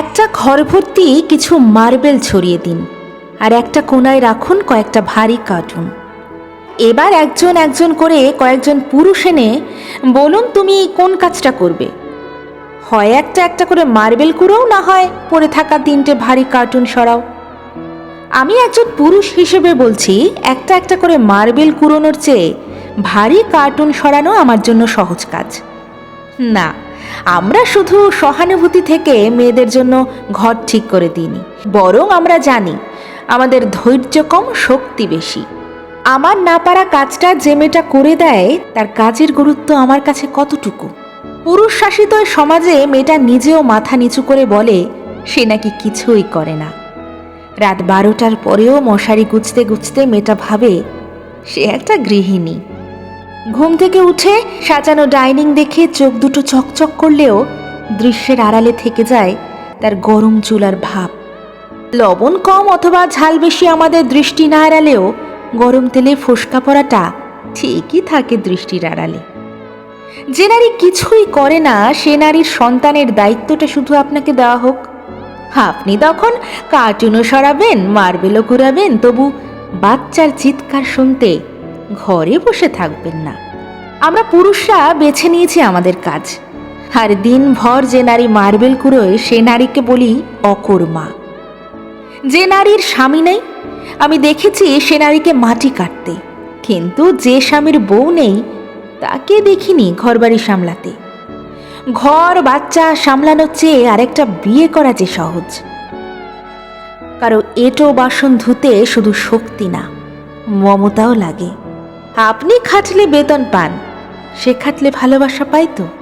একটা ঘর ভর্তি কিছু মার্বেল ছড়িয়ে দিন, আর একটা কোনায় রাখুন কয়েকটা ভারী কার্টুন। এবার একজন একজন করে কয়েকজন পুরুষ এনে বলুন তুমি কোন কাজটা করবে। হয় একটা একটা করে মার্বেল কুড়োও, না হয় পড়ে থাকা তিনটে ভারী কার্টুন সরাও। আমি একজন পুরুষ হিসেবে বলছি, একটা একটা করে মার্বেল কুড়োনোর চেয়ে ভারী কার্টুন সরানো আমার জন্য সহজ কাজ। না আমরা শুধু সহানুভূতি থেকে মেয়েদের জন্য ঘর ঠিক করে দিইনি, বরং আমরা জানি আমাদের ধৈর্য কম, শক্তি বেশি। আমার না পারা কাজটা যে মেয়েটা করে দেয়, তার কাজের গুরুত্ব আমার কাছে কতটুকু? পুরুষ শাসিত সমাজে মেয়েটা নিজেও মাথা নিচু করে বলে, সে নাকি কিছুই করে না। রাত বারোটার পরেও মশারি গুছতে গুছতে মেয়েটা ভাবে, সে একটা গৃহিণী। ঘুম থেকে উঠে সাজানো ডাইনিং দেখে চোখ দুটো চকচক করলেও দৃশ্যের আড়ালে থেকে যায় তার গরম চুলার ভাব। লবণ কম অথবা ঝাল বেশি আমাদের দৃষ্টি না এড়ালেও গরম তেলে ফোসকা পড়াটা ঠিকই থাকে দৃষ্টির আড়ালে। যে নারী কিছুই করে না, সে নারীর সন্তানের দায়িত্বটা শুধু আপনাকে দেওয়া হোক। আপনি তখন কার্টুনও সরাবেন, মার্বেলও ঘুরাবেন, তবু বাচ্চার চিৎকার শুনতে ঘরে বসে থাকবেন না। আমরা পুরুষরা বেছে নিয়েছি আমাদের কাজ। আর দিনভর যে নারী মার্বেল কুড়োয়, সে নারীকে বলি অকর্মা। যে নারীর স্বামী নেই, আমি দেখেছি সে নারীকে মাটি কাটতে। কিন্তু যে স্বামীর বউ নেই, তাকে দেখিনি ঘরবাড়ি সামলাতে। ঘর বাচ্চা সামলানোর চেয়ে আরেকটা বিয়ে করা যে সহজ। কারও এটো বাসন ধুতে শুধু শক্তি না, মমতাও লাগে। আপনি খাটলে বেতন পান। সে খাটলে ভালোবাসা পায় তো?